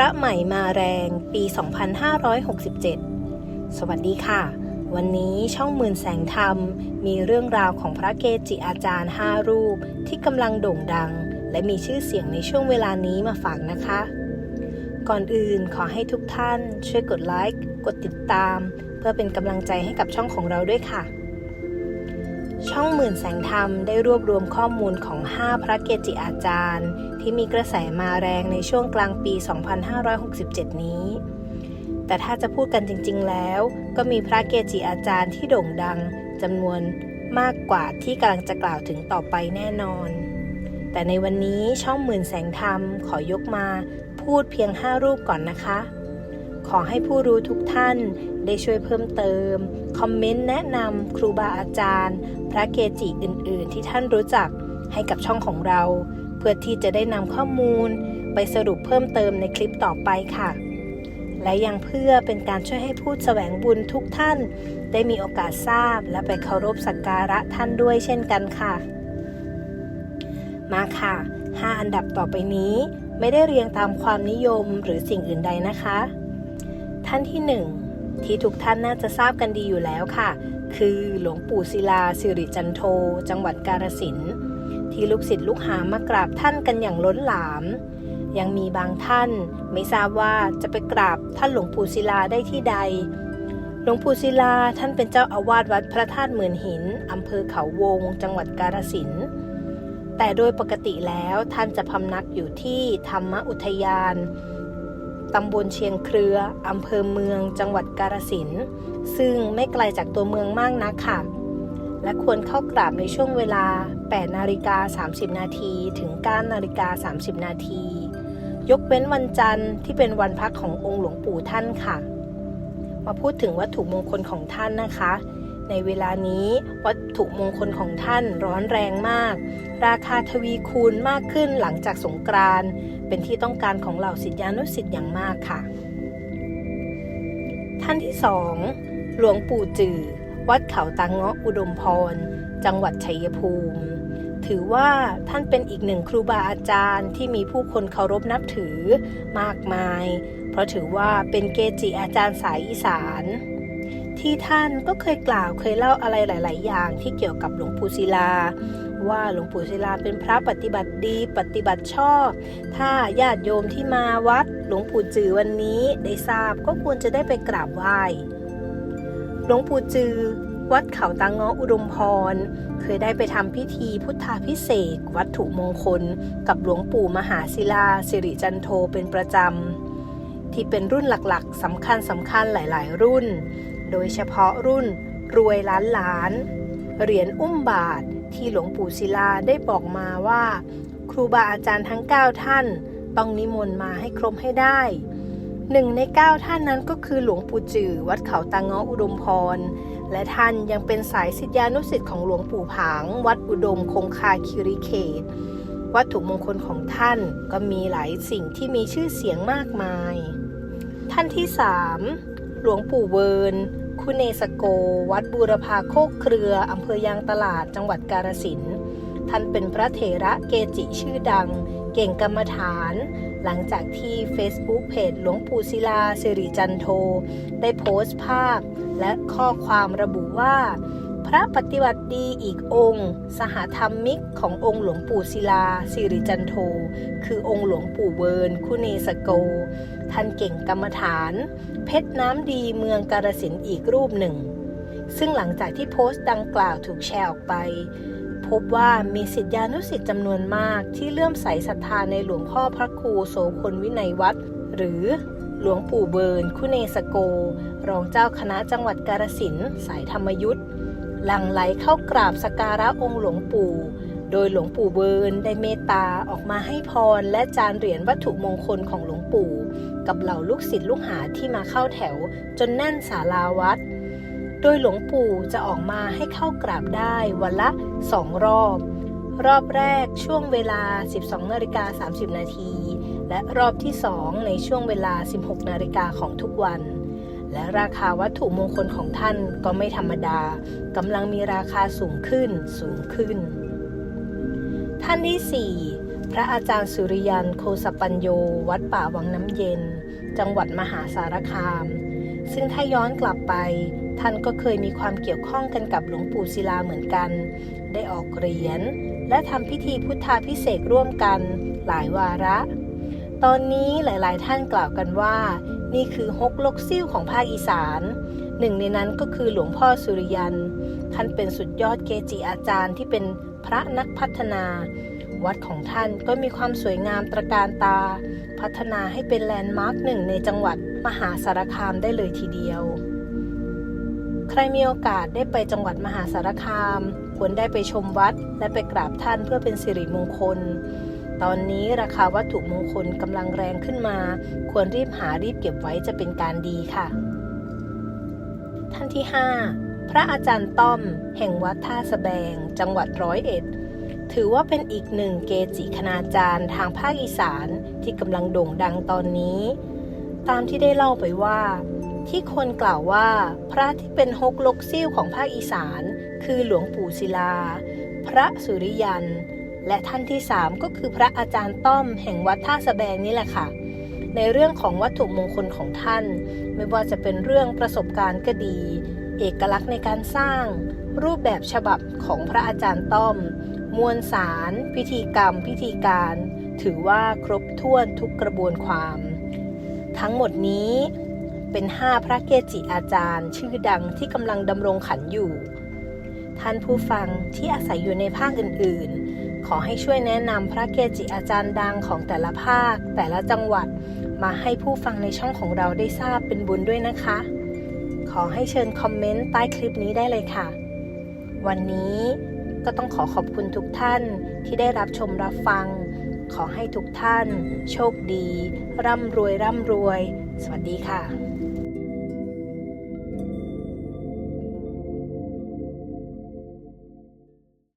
ระใหม่มาแรงปี 2567 สวัสดีค่ะ วันนี้ช่องหมื่นแสงธรรม มีเรื่องราวของพระเกจิอาจารย์ 5 รูปที่กำลังโด่งดัง และมีชื่อเสียงในช่วงเวลานี้มาฝากนะคะ ก่อนอื่นขอให้ทุกท่านช่วยกดไลค์กดติดตาม เพื่อเป็นกำลังใจให้กับช่องของเราด้วยค่ะช่องหมื่นแสงธรรมได้รวบรวมข้อมูลของ 5 พระเกจิอาจารย์ ที่มีกระแสมาแรงในช่วงกลางปี 2567 นี้ แต่ถ้าจะพูดกันจริง ๆ แล้ว ก็มีพระเกจิอาจารย์ที่โด่งดังจำนวนมากกว่าที่กำลังจะกล่าวถึงต่อไปแน่นอน แต่ในวันนี้ช่องหมื่นแสงธรรมขอยกมาพูดเพียง 5 รูปก่อนนะคะ ขอให้ผู้รู้ทุกท่านได้ช่วยเพิ่มเติม คอมเมนต์แนะนำครูบาอาจารย์ พระเกจิอื่น ๆ ที่ท่านรู้จักให้กับช่องของเรา เพื่อที่จะได้นำข้อมูลไปสรุปเพิ่มเติมในคลิปต่อไปค่ะ และยังเพื่อเป็นการช่วยให้ผู้แสวงบุญทุกท่าน ได้มีโอกาสทราบและไปเคารพสักการะท่านด้วยเช่นกันค่ะ มาค่ะ 5 อันดับต่อไปนี้ไม่ได้เรียงตามความนิยมหรือสิ่งอื่นใดนะคะ ท่านที่หนึ่งที่ทุกท่านน่าจะทราบกันดีอยู่แล้วค่ะ คือหลวงปู่ศิลาสิริจันโท จังหวัดกาฬสินธุ์ ที่ลูกศิษย์ลูกหามากราบท่านกันอย่างล้นหลาม ยังมีบางท่านไม่ทราบว่าจะไปกราบท่านหลวงปู่ศิลาได้ที่ใด หลวงปู่ศิลาท่านเป็นเจ้าอาวาสวัดพระธาตุหมื่นหินอำเภอเขาวง จังหวัดกาฬสินธุ์แต่โดยปกติแล้วท่านจะพำนักอยู่ที่ธรรมอุทยานตำบลเชียงเครืออำเภอเมือง จังหวัดกาฬสินธุ์ซึ่งไม่ไกลจากตัวเมืองมากนักค่ะ และควรเข้ากราบในช่วงเวลา 8 นาฬิกา 30 นาทีถึง 9 นาฬิกา 30 นาที ยกเว้นวันจันทร์ที่เป็นวันพักขององค์หลวงปู่ท่านค่ะ มาพูดถึงวัตถุมงคลของท่านนะคะ ในเวลานี้วัตถุมงคลของท่านร้อนแรงมาก ราคาทวีคูณมากขึ้นหลังจากสงกรานต์เป็นที่ต้องการของเหล่าศิษยานุศิษย์อย่างมากค่ะ ท่านที่สองหลวงปู่จือ วัดเขาตังเงาะอุดมพร จังหวัดชัยภูมิ ถือว่าท่านเป็นอีกหนึ่งครูบาอาจารย์ที่มีผู้คนเคารพนับถือมากมาย เพราะถือว่าเป็นเกจิอาจารย์สายอีสาน ที่ท่านก็เคยกล่าวเคยเล่าอะไรหลาย ๆ อย่างที่เกี่ยวกับหลวงปู่ศิลาว่าหลวงปู่ศิลาเป็นพระปฏิบัติดีปฏิบัติชอบ ถ้าญาติโยมที่มาวัดหลวงปู่จือวันนี้ได้ทราบก็ควรจะได้ไปกราบไหว้ หลวงปู่จือ วัดเขาตังเงาะอุดมพร เคยได้ไปทำพิธีพุทธาพิเศษวัตถุมงคล กับหลวงปู่มหาศิลา สิริจันโทเป็นประจำ ที่เป็นรุ่นหลักๆสำคัญสำคัญหลายๆ รุ่น โดยเฉพาะรุ่นรวยล้านล้าน เหรียญอุ้มบาทที่หลวงปู่ศิลาได้บอกมาว่า ครูบาอาจารย์ทั้ง 9 ท่าน ต้องนิมนต์มาให้ครบให้ได้ หนึ่งใน 9 ท่านนั้นก็คือหลวงปู่จือ วัดเขาตางเงาะอุดมพร และท่านยังเป็นสายศิษยานุศิษย์ของหลวงปู่ผาง วัดอุดมคงคาคิริเขต วัตถุมงคลของท่านก็มีหลายสิ่งที่มีชื่อเสียงมากมาย ท่านที่สามหลวงปู่เวิร์นคุเนสโก วัดบูรพาโคกเครืออำเภอยางตลาดจังหวัดกาฬสินธุ์ท่านเป็นพระเถระเกจิชื่อดัง เก่งกรรมฐาน หลังจากที่ Facebook เพจหลวงปู่ศิลาสิริจันโท ได้โพสต์ภาพ และข้อความระบุว่า พระปฏิบัติดีอีกองค์ สหธรรมมิกขององค์หลวงปู่ศิลาสิริจันโท คือองค์หลวงปู่เวิร์นคุเนสโก ท่านเก่งกรรมฐาน เพชรน้ำดีเมืองกาฬสินอีกรูปหนึ่ง ซึ่งหลังจากที่โพสต์ดังกล่าวถูกแชร์ออกไป พบว่ามีศิษยานุศิษย์จำนวนมากที่เลื่อมใสศรัทธาในหลวงพ่อพระครูโสพลวินัยวัดหรือหลวงปู่เบิร์นคุเนสโก รองเจ้าคณะจังหวัดกาฬสินธุ์สายธรรมยุทธ์หลั่งไหลเข้ากราบสกการะองค์หลวงปู่ โดยหลวงปู่เบิร์นได้เมตตาออกมาให้พรและจานเหรียญวัตถุมงคลของหลวงปู่ กับเหล่าลูกศิษย์ลูกหาที่มาเข้าแถว จนแน่นศาลาวัด โดยหลวงปู่จะออกมาให้เข้ากราบได้วันละสองรอบ รอบแรกช่วงเวลา 12นาฬิกา30 นาที และรอบที่2ในช่วงเวลา 16นาฬิกาของทุกวัน และราคาวัตถุมงคลของท่านก็ไม่ธรรมดากำลังมีราคาสูงขึ้นสูงขึ้น ท่านที่ 4 พระอาจารย์สุริยันโคสปัญโย วัดป่าวังน้ำเย็น จังหวัดมหาสารคาม ซึ่งถ้าย้อนกลับไป ท่านก็เคยมีความเกี่ยวข้องกันกับหลวงปู่ศิลาเหมือนกัน ได้ออกเหรียญและทำพิธีพุทธาพิเศษร่วมกันหลายวาระ ตอนนี้หลาย ๆ ท่านกล่าวกันว่า นี่คือฮกลกซิ่วของภาคอีสาน หนึ่งในนั้นก็คือหลวงพ่อสุริยัน ท่านเป็นสุดยอดเกจิอาจารย์ที่เป็นพระนักพัฒนา วัดของท่านก็มีความสวยงามตระการตา พัฒนาให้เป็นแลนด์มาร์คหนึ่งในจังหวัดมหาสารคามได้เลยทีเดียว รมีโอกาสได้ไปจังหวัดมหาสารคาม ควรได้ไปชมวัดและไปกราบท่านเพื่อเป็นสิริมงคล ตอนนี้ราคาวัตถุมงคลกำลังแรงขึ้นมา ควรรีบหารีบเก็บไว้จะเป็นการดีค่ะ ท่านที่ 5 พระอาจารย์ต้อม แห่งวัดท่าสแบง จังหวัดร้อยเอ็ดถือว่าเป็นอีกหนึ่งเกจิคณาจารย์ทางภาคอีสานที่กำลังโด่งดังตอนนี้ ตามที่ได้เล่าไปว่า ที่คนกล่าวว่า พระที่เป็นฮกลกซิ่วของภาคอีสาน คือหลวงปู่ศิลา พระสุริยัน และท่านที่สามก็คือพระอาจารย์ต้อมแห่งวัดท่าสะแบงนี่แหละค่ะ ในเรื่องของวัตถุมงคลของท่าน ไม่ว่าจะเป็นเรื่องประสบการณ์ก็ดี เอกลักษณ์ในการสร้าง รูปแบบฉบับของพระอาจารย์ต้อม มวลสาร พิธีกรรม พิธีการ ถือว่าครบถ้วนทุกกระบวนความ ทั้งหมดนี้ เป็น5พระเกจิอาจารย์ ชื่อดังที่กำลังดำรงขันอยู่ ท่านผู้ฟังที่อาศัยอยู่ในภาคอื่นๆ ขอให้ช่วยแนะนำพระเกจิอาจารย์ดังของแต่ละภาค แต่ละจังหวัดมาให้ผู้ฟังในช่องของเราได้ทราบเป็นบุญด้วยนะคะ ขอให้เชิญคอมเมนต์ใต้คลิปนี้ได้เลยค่ะ วันนี้ก็ต้องขอขอบคุณทุกท่านที่ได้รับชมรับฟัง ขอให้ทุกท่าน โชคดี ร่ำรวยร่ำรวย สวัสดีค่ะ